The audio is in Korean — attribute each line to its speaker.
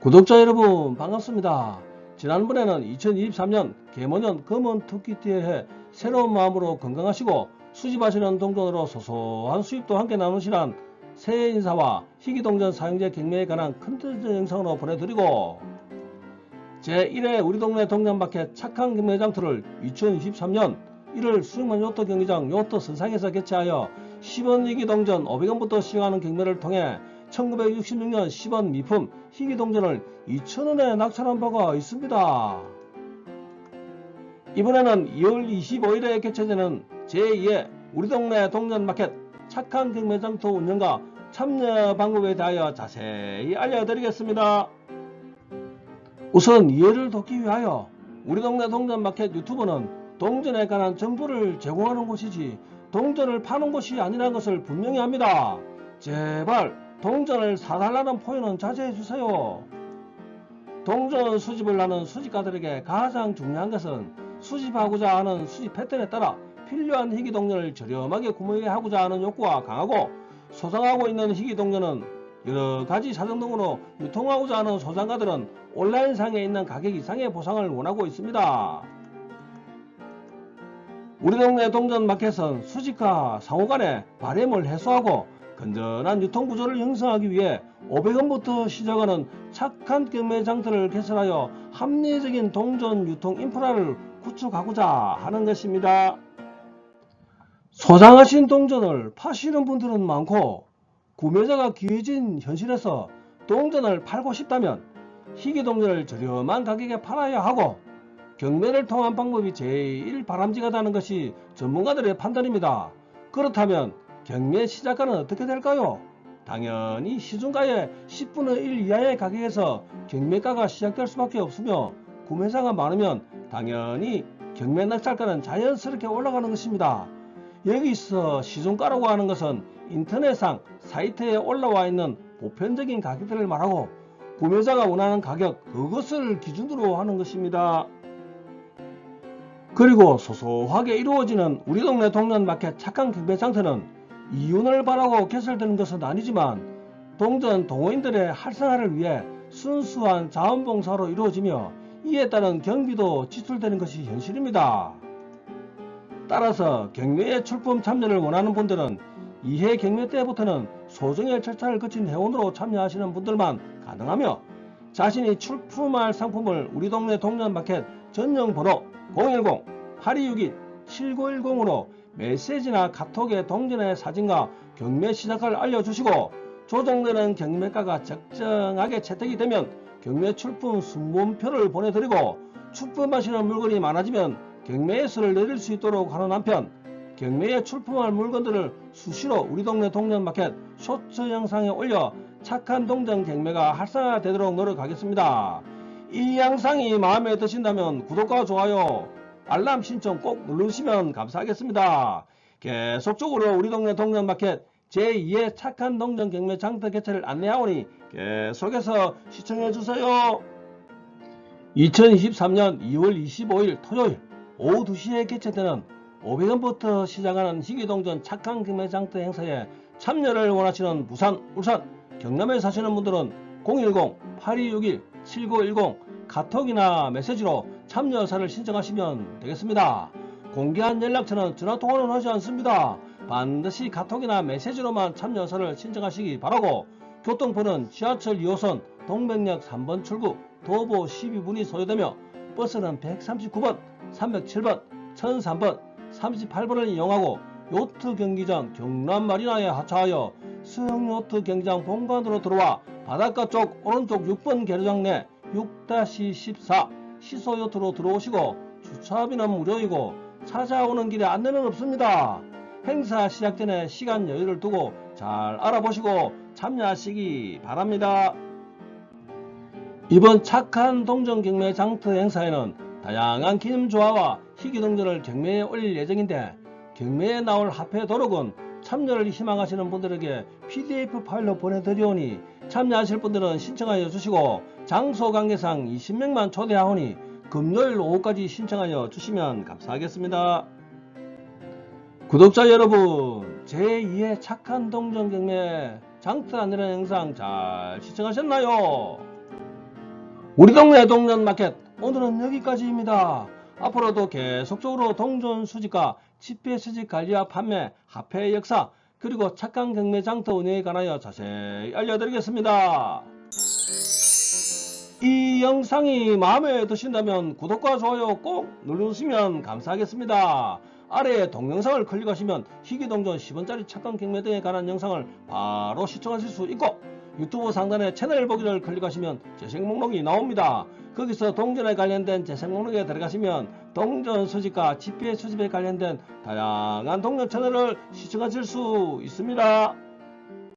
Speaker 1: 구독자 여러분 반갑습니다. 지난번에는 2023년 개모년 검은 토끼띠에 새로운 마음으로 건강하시고 수집하시는 동전으로 소소한 수입도 함께 나누시란 새해 인사와 희귀동전 사용제 경매에 관한 컨텐츠 영상으로 보내드리고 제1회 우리 동네 동전마켓 착한 경매 장터를 2023년 1월 수익만 요트 경기장 요트 선상에서 개최하여 10원 희귀동전 500원부터 시행하는 경매를 통해 1966년 10원 미품 희귀동전을 2,000원에 낙찰한 바가 있습니다. 이번에는 2월 25일에 개최되는 제2회 우리 동네 동전마켓 착한 경매장터 운영과 참여 방법에 대하여 자세히 알려드리겠습니다. 우선 이해를 돕기 위하여 우리 동네 동전마켓 유튜브는 동전에 관한 정보를 제공하는 곳이지 동전을 파는 곳이 아니라는 것을 분명히 합니다. 제발 동전을 사달라는 포효는 자제해 주세요. 동전 수집을 하는 수집가들에게 가장 중요한 것은 수집하고자 하는 수집 패턴에 따라 필요한 희귀 동전을 저렴하게 구매하고자 하는 욕구가 강하고 소장하고 있는 희귀 동전은 여러 가지 사정 등으로 유통하고자 하는 소장가들은 온라인상에 있는 가격 이상의 보상을 원하고 있습니다. 우리 동네 동전 마켓은 수집과 상호간의 바램을 해소하고 건전한 유통구조를 형성하기 위해 500원부터 시작하는 착한 경매 장터를 개설하여 합리적인 동전 유통 인프라를 구축하고자 하는 것입니다. 소장하신 동전을 파시는 분들은 많고 구매자가 귀해진 현실에서 동전을 팔고 싶다면 희귀 동전을 저렴한 가격에 팔아야 하고 경매를 통한 방법이 제일 바람직하다는 것이 전문가들의 판단입니다. 그렇다면 경매 시작가는 어떻게 될까요? 당연히 시중가의 10분의 1 이하의 가격에서 경매가가 시작될 수밖에 없으며 구매자가 많으면 당연히 경매 낙찰가는 자연스럽게 올라가는 것입니다. 여기서 시중가라고 하는 것은 인터넷상 사이트에 올라와 있는 보편적인 가격들을 말하고 구매자가 원하는 가격 그것을 기준으로 하는 것입니다. 그리고 소소하게 이루어지는 우리 동네 동전마켓 착한 경매 장터는 이윤을 바라고 개설되는 것은 아니지만 동전 동호인들의 활성화를 위해 순수한 자원봉사로 이루어지며 이에 따른 경비도 지출되는 것이 현실입니다. 따라서 경매에 출품 참여를 원하는 분들은 2회 경매 때부터는 소정의 절차를 거친 회원으로 참여하시는 분들만 가능하며 자신이 출품할 상품을 우리 동네 동전마켓 전용 번호 010-8261-7910으로 메시지나 카톡에 동전의 사진과 경매 시작을 알려주시고 조정되는 경매가가 적정하게 채택이 되면 경매 출품 순번표를 보내드리고 출품하시는 물건이 많아지면 경매의 수를 내릴 수 있도록 하는 한편 경매에 출품할 물건들을 수시로 우리 동네 동전마켓 쇼츠 영상에 올려 착한 동전 경매가 활성화되도록 노력하겠습니다. 이 영상이 마음에 드신다면 구독과 좋아요, 알람 신청 꼭 누르시면 감사하겠습니다. 계속적으로 우리 동네 동전마켓 제2의 착한 동전 경매 장터 개최를 안내하오니 계속해서 시청해주세요. 2023년 2월 25일 토요일 오후 2시에 개최되는 500원부터 시작하는 희귀동전 착한 경매 장터 행사에 참여를 원하시는 부산, 울산, 경남에 사시는 분들은 010-8261-7910 카톡이나 메시지로 참여 사를 신청하시면 되겠습니다. 공개한 연락처는 전화통화는 하지 않습니다. 반드시 카톡이나 메시지로만 참여서를 신청하시기 바라고 교통편은 지하철 2호선 동백역 3번 출구 도보 12분이 소요되며 버스는 139번, 307번, 1003번, 38번을 이용하고 요트 경기장 경남 마리나에 하차하여 수영 요트 경기장 본관으로 들어와 바닷가 쪽 오른쪽 6번 계류장 내 6-14 시소 요트로 들어오시고 주차비는 무료이고 찾아오는 길에 안내는 없습니다. 행사 시작 전에 시간 여유를 두고 잘 알아보시고 참여하시기 바랍니다. 이번 착한 동전 경매 장터 행사에는 다양한 기념 조화와 희귀 동전을 경매에 올릴 예정인데 경매에 나올 화폐 도록은 참여를 희망하시는 분들에게 PDF 파일로 보내드리오니 참여하실 분들은 신청하여 주시고 장소 관계상 20명만 초대하오니 금요일 오후까지 신청하여 주시면 감사하겠습니다. 구독자 여러분 제2의 착한 동전 경매 장터 안내는 영상 잘 시청하셨나요? 우리 동네 동전 마켓 오늘은 여기까지입니다. 앞으로도 계속적으로 동전 수집과 수집 관리와 판매, 화폐의 역사, 그리고 착한 경매 장터 운영에 관하여 자세히 알려드리겠습니다. 이 영상이 마음에 드신다면 구독과 좋아요 꼭 눌러주시면 감사하겠습니다. 아래에 동영상을 클릭하시면 희귀동전 10원짜리 착한 경매 등에 관한 영상을 바로 시청하실 수 있고 유튜브 상단에 채널 보기를 클릭하시면 재생 목록이 나옵니다. 거기서 동전에 관련된 재생 목록에 들어가시면 동전 수집과 지폐 수집에 관련된 다양한 동전 채널을 시청하실 수 있습니다.